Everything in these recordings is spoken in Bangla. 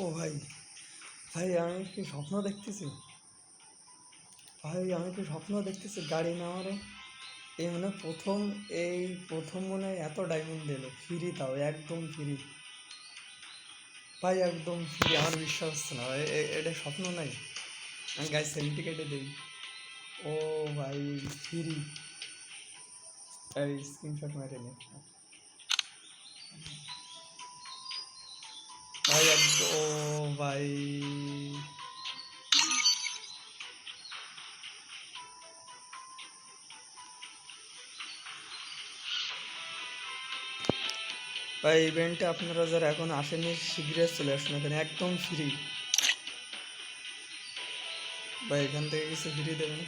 ও ভাই ভাই আমি কি স্বপ্ন দেখতেছি? ভাই আমি কি স্বপ্ন দেখতেছি গাড়ি নেওয়ারে এই মানে প্রথম, এই প্রথম মনে এত ডায়মন্ড দিল ফ্রি তাও, একদম ফ্রি ভাই একদম ফ্রি আমার বিশ্বাস হচ্ছে না এটা স্বপ্ন নাই। আমি গাড়ি সেলফি কেটে দিই। ও ভাই ফ্রি এই স্ক্রিনশট মেরে নে। ভাই ও ভাই ভাই ইভেন্টে আপনারা যারা এখন আসেনি শীঘ্রই চলে আসুন এখানে, একদম ফ্রি ভাই, এখান থেকে কিছু ফ্রি দেবেন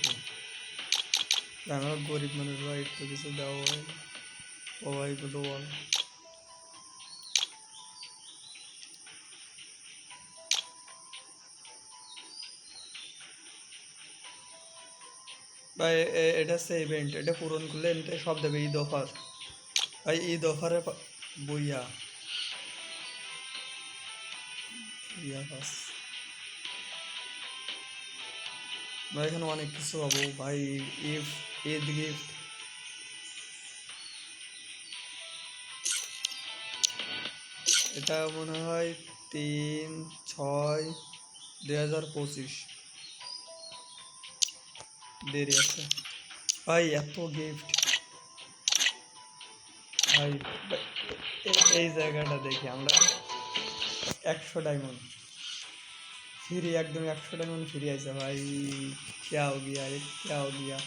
আমরা গরিব মানুষ, ভাই, একটু কিছু দেওয়া ভাই ও ভাই গুলো বল এ- এটা হচ্ছে ইভেন্ট এটা পূরণ করলে এটা সব দেবে ঈদ অফার। ভাই ঈদ অফারে বইয়া। ভাই এখানে অনেক কিছু পাবো। ভাই ইফ ঈদ গিফট এটা মনে হয় তিন, ছয়, দুই হাজার পঁচিশ। দেরি আছে ভাই এত গিফট ভাই ভাই, এ- এই জায়গাটা দেখি আমরা একশো ডায়মন্ড ফ্রি একদম একশো ডায়মন্ড ফ্রি আছে ভাই क्या हो गया ये क्या हो गया